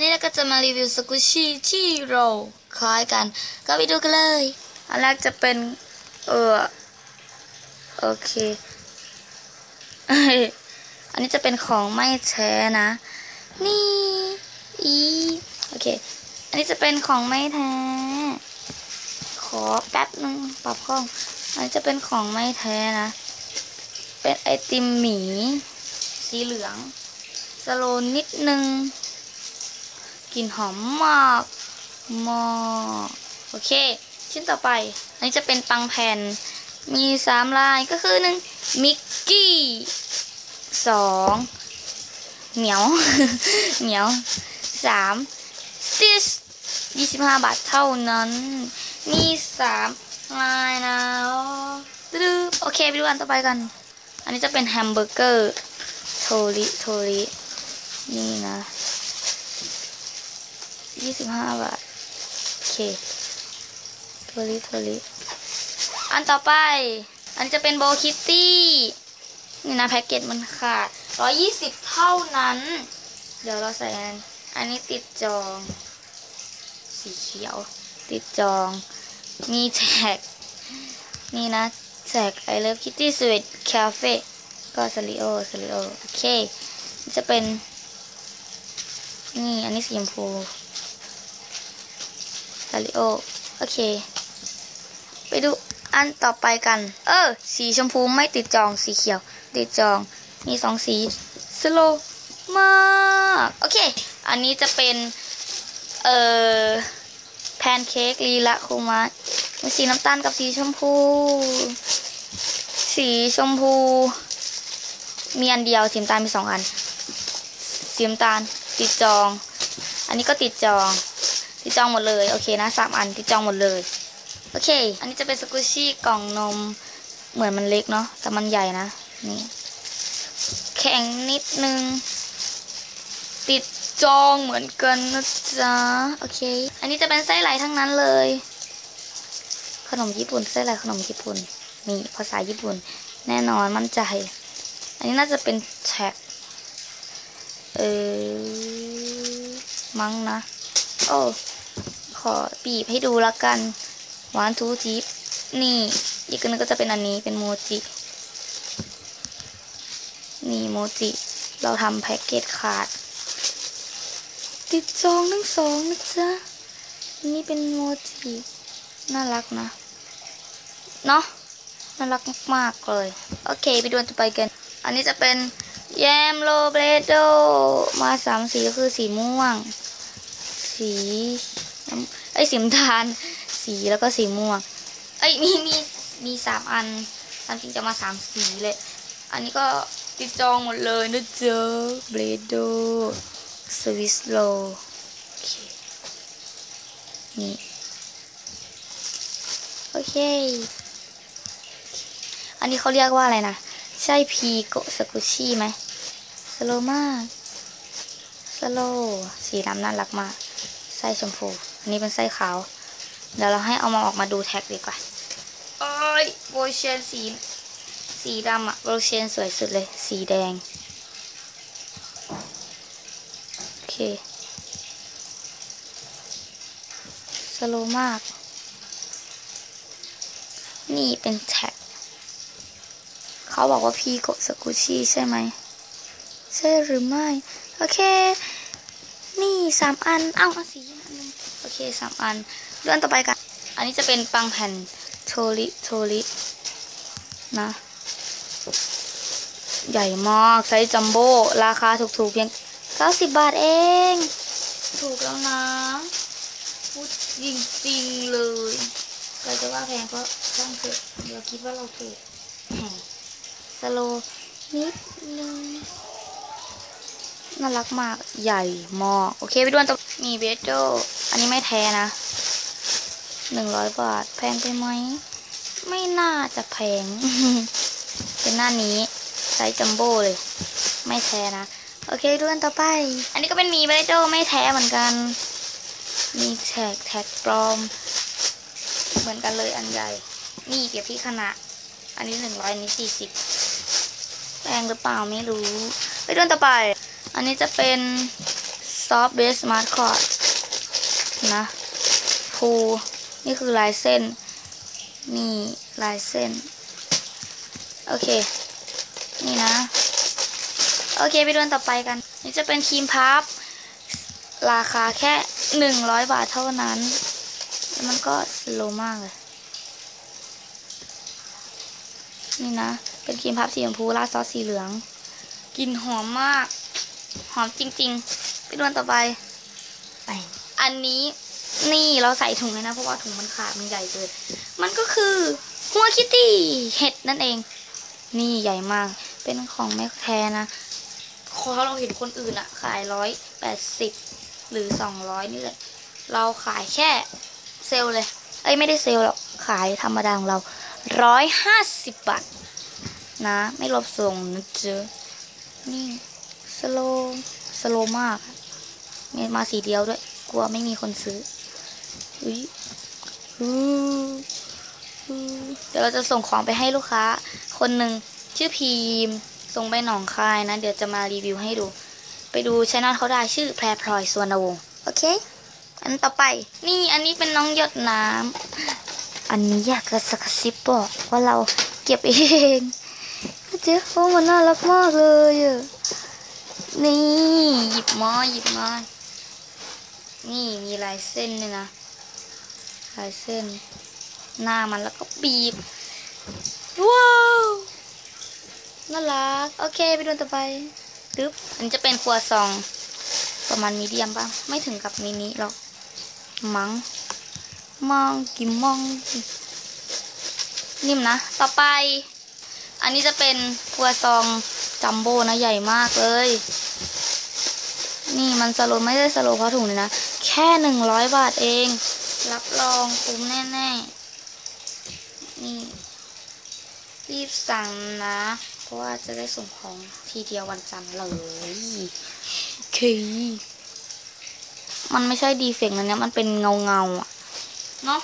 ันนี้เราก็จะมารีวิวสกุชี่ที่เราคล้ายกัน ก็ไปดูกันเลย อันแรกจะเป็น เออโอเคอันนี้จะเป็นของไม่แท้นะ นี่อีโอเค อันนี้จะเป็นของไม่แท้ ขอแป๊บนึงปรับห้อง อันนี้จะเป็นของไม่แท้นะ เป็นไอติมหมี สีเหลืองสโลนนิดนึง กลิ่นหอมมากมากโอเค ชิ้นต่อไป อันนี้จะเป็นปังแผ่น มีสามลายก็คือหนึ่งมิกกี้สองเหนียว เหนียวสามสติชยี่สิบห้าบาทเท่านั้น มีสามลายนะตึ๊ดโอเคไปดูอันต่อไปกัน อันนี้จะเป็นแฮมเบอร์เกอร์ โทริ โทริ นี่นะ ยี่สิบห้าบาท โอเคโทริโทริอันต่อไป อันจะเป็นโบคิตตี้ นี่นะแพ็กเกจมันขาดร้อยี่สิบเท่านั้น เดี๋ยวเราใส่อัน อันนี้ติดจอง สีเขียว ติดจอง มีแท็ก นี่นะแท็ก I love Kitty Sweet Cafe ก็สลิโอสลิโอ โอเค จะเป็น นี่ อันนี้สีชมพู สลิโอ โอเค ไปดูอันต่อไปกัน เออ สีชมพูไม่ติดจองสีเขียว ติดจอง มีสองสี สโลมาก โอเค อันนี้จะเป็น เอ่อ แพนเค้กลีละคูมะมีสีน้ำตาลกับสีชมพู สีชมพู มีอันเดียว สีน้ำตาลมีสองอัน สีน้ำตาลติดจอง อันนี้ก็ติดจอง ติดจองหมดเลยโอเคนะสามอันติดจองหมดเลย โอเค อันนี้จะเป็นสกุชี่กล่องนมเหมือนมันเล็กเนาะแต่มันใหญ่นะนี่แข็งนิดนึง ติดจองเหมือนกันนะจ๊ะโอเค อันนี้จะเป็นไส้ไหลทั้งนั้นเลย ขนมญี่ปุ่นไส้ไหลขนมญี่ปุ่นนี่ภาษาญี่ปุ่น แน่นอนมั่นใจ อันนี้น่าจะเป็นแท็กเออมั้งนะ โอ้ ขอบีบให้ดูละกันหวานทูจิปนี่ อีกอันนึงก็จะเป็นอันนี้เป็นโมจิ นี่โมจิ เราทำแพ็กเกจขาด ติดจองทั้งสองนะจ๊ะ นี่เป็นโมจิ น่ารักนะ เนาะน่ารักมากๆเลย โอเค ไปดูต่อไปกัน อันนี้จะเป็นแยมโรเบรโด มาสามสีก็คือสีม่วง สี อ้สีน้ำตาลสีแล้วก็สีม่วงเอ้ยมีมีมีสามอันตามจริงจะมาสามสีเลย อันนี้ก็ติดจองหมดเลยนะเจ๊ะเบรโดสวิสโลโอเคนี่โอเค อันนี้เขาเรียกว่าอะไรนะ ใช่พีโกสกุชี่ไหมสโลมากสโลสีดำน่ารักมากไส้ชมพู อันนี้เป็นไส้ขาว เดี๋ยวเราให้เอามาออกมาดูแท็กดีกว่าเอ้ยโบเชนสีสีดำอะโบเชนสวยสุดเลย สีแดง โอเค สโลมาก นี่เป็นแท็ก เขาบอกว่าพี่กดสกุชี่ใช่ไหม ใช่หรือไม่ โอเค นี่สามอัน เอ้าเอาสี สามอันเลื่อนต่อไปกัน อันนี้จะเป็นปังแผ่นโทริโทรินะ ใหญ่มากไซส์จัมโบ้ราคาถูกๆเพียง 90 บาทเอง ถูกแล้วนะพูดจริงๆเลยใครจะว่าแพงก็ช่างเถอะเราคิดว่าเราถูกสโลนิดนึง น่ารักมากใหญ่มากโอเคไปดูอันต่อมีเบโจอันนี้ไม่แท้นะหนึ่งร้อยบาท แพงไปไหม ไม่น่าจะแพง เป็นหน้านี้ไซส์จัมโบ้เลย ไม่แท้นะ โอเคดูอันต่อไป อันนี้ก็เป็นมีเบโจไม่แท้เหมือนกัน มีแท็กแท็กปลอม เหมือนกันเลยอันใหญ่ นี่เปรียบที่ขนาดอันนี้หนึ่งร้อยอันนี้สี่สิบแพงหรือเปล่าไม่รู้ ไปดูอันต่อไป อันนี้จะเป็น soft base smart cord นะภูนี่คือลายเส้น นี่ลายเส้น โอเค นี่นะ โอเค ไปดูนต่อไปกัน นี่จะเป็นครีมพับ ราคาแค่หนึ่งร้อยบาทเท่านั้นแล้วมันก็สโลมากเลย นี่นะ เป็นครีมพับสีชมพูราดซอสสีเหลือง กลิ่นหอมมาก หอมจริงๆไปดูอันต่อไปไป อันนี้นี่เราใส่ถุงเลยนะ เพราะว่าถุงมันขาดมันใหญ่เกิน มันก็คือ หัวคิตตี้เห็ดนั่นเอง นี่ใหญ่มาก เป็นของแม่แท้นะพอเราเห็นคนอื่นอะขายร้อยแปดสิบหรือสองร้อยนี่แหละ เราขายแค่เซลลเลย เอ้ยไม่ได้เซลลหรอก ขายธรรมดาของเราร้อยห้าสิบบาทนะ ไม่รวมส่งนะเจอนี่ สโลสโลมาก มีมาสีเดียวด้วย กลัวไม่มีคนซื้ออุ้ยเดี๋ยวเราจะส่งของไปให้ลูกค้า คนหนึ่งชื่อพีมส่งไปหนองคายนะ เดี๋ยวจะมารีวิวให้ดู ไปดูช anel เขาได้ชื่อแพรพลอยสวนวงโอเค อันต่อไป นี่อันนี้เป็นน้องหยดน้ำ อันนี้อยากจะสักซิบบอกว่าเราเก็บเองเจ๊โอ้มันน่ารักมากเลยอะ นี่หยิบมาหยิบมานี่มีลายเส้นเลยนะลายเส้น หน้ามันแล้วก็บีบ ว้าวน่ารัก โอเคไปดูต่อไปดึ๊บอันจะเป็นครัวซอง ประมาณมีเดียมบ้างไม่ถึงกับมินิหรอก มัง้งมองกิมมอง นิ่มนะ ต่อไป อันนี้จะเป็นครัวซองจัมโบ้นะ ใหญ่มากเลย นี่มันสโลว์ไม่ได้สโลว์เพราะถุงเลยนะ แค่หนึ่งร้อยบาทเอง รับรองคุ้มแน่ๆ นี่ รีบสั่งนะ เพราะว่าจะได้ส่งของทีเดียววันจันทร์เลยโอเค มันไม่ใช่ดีเฟกต์นะเนี่ยมันเป็นเงาเงาๆอะเนาะ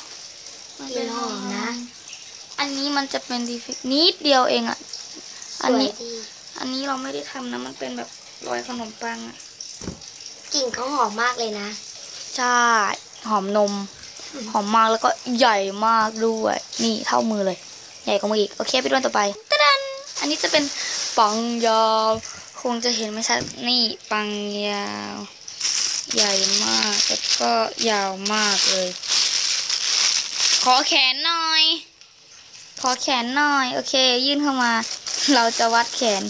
มันเป็นหอมนะ อันนี้มันจะเป็นดีเฟกต์นิดเดียวเองอะสอันวยนี้ดีอันนี้เราไม่ได้ทำนะ มันเป็นแบบรอยขนมปังอะ กลิ่นเขาหอมมากเลยนะ ใช่ หอมนม หอมมากแล้วก็ใหญ่มากด้วย นี่เท่ามือเลย ใหญ่กว่ามืออีก โอเคไปดูอันต่อไปตะดัน อันนี้จะเป็นปังยาว คงจะเห็นไม่ชัด นี่ปังยาว ใหญ่มาก แล้วก็ยาวมากเลย ขอแขนหน่อย ขอแขนหน่อย โอเค ยื่นเข้ามา เราจะวัดแขน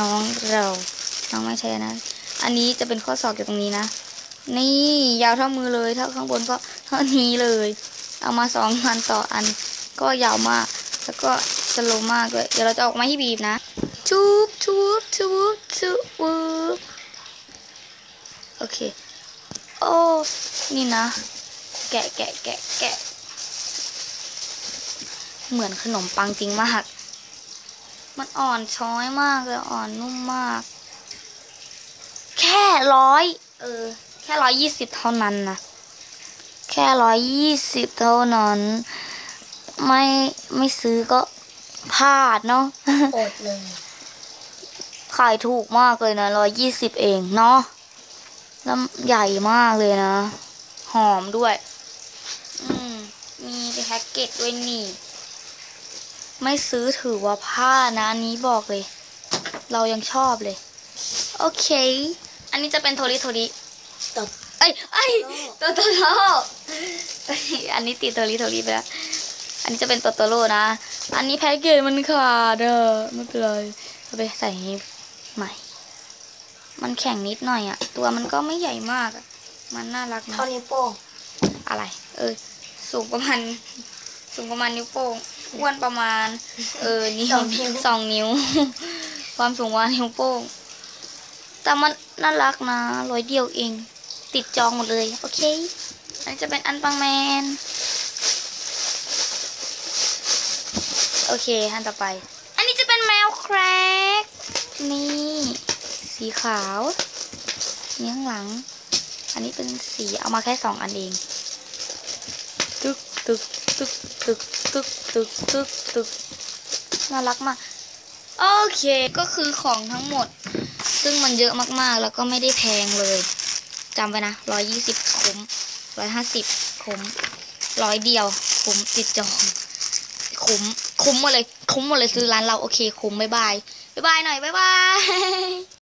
น้องเรา น้องไม่ใช่นะ อันนี้จะเป็นข้อศอกอยู่ตรงนี้นะ นี่ยาวเท่ามือเลยเท่าข้างบนก็เท่านี้เลย เอามาสองอันต่ออัน ก็ยาวมาก แล้วก็สโลมากเลยเดี๋ยวเราจะออกมาที่บีบนะชุบชุบชุบชุบโอเค โอ้ นี่นะ แกะแกะแกะแกะ เหมือนขนมปังจริงมาก มันอ่อนช้อยมากเลยอ่อนนุ่มมาก ค่ร้อยเออ แค่ร้อยยี่สิบเท่านั้นนะแค่ร้อยยี่สิบเท่านั้น ไม่ไม่ซื้อก็พลาดเนาะอดเลย ขายถูกมากเลยนะร้อยยี่สิบเองเนาะแล้วใหญ่มากเลยนะ หอมด้วย อืม มีแพ็กเกจด้วยนี่ ไม่ซื้อถือว่าพลาดนะ อันนี้บอกเลย เรายังชอบเลย โอเค อันนี้จะเป็นโทริโทริตบเอ้ยเอ้ยโตโตโตโร่เอ้ยอันนี้ติดโทริโทริไปแล้ว อันนี้จะเป็นโตโตโร่นะ อันนี้แพ็กเกจมันขาดเออไม่เป็นไรเอาไปใส่ให้ใหม่ มันแข็งนิดหน่อยอะตัวมันก็ไม่ใหญ่มากอะมันน่ารักนะเท่านิ้วโป้งอะไร เออ สูงประมาณ สูงประมาณนิ้วโป้งอ้วนประมาณ เออนิ้วสองนิ้ว ความสูงว่านิ้วโป้ง แต่มันน่ารักนะร้อยเดียวเอง ติดจองหมดเลย โอเค อันนี้จะเป็นอันปังแมน โอเค อันต่อไป อันนี้จะเป็นแมวแครก นี่ สีขาวนี่ข้างหลัง อันนี้เป็นสี เอามาแค่สองอันเอง ตึกตึกตึกตึกตึกตึกตึกตึกน่ารักมาก โอเค ก็คือของทั้งหมด ซึ่งมันเยอะมากๆ แล้วก็ไม่ได้แพงเลยจำไว้นะร้อยยี่สิบคุ้มร้อยห้าสิบคุ้มร้อยเดียว คุ้มติดจองคุ้มคุ้มหมดเลย คุ้มหมดเลยซื้อร้านเราโอเค คุ้มบ๊ายบายบ๊ายบายหน่อยบ๊ายบาย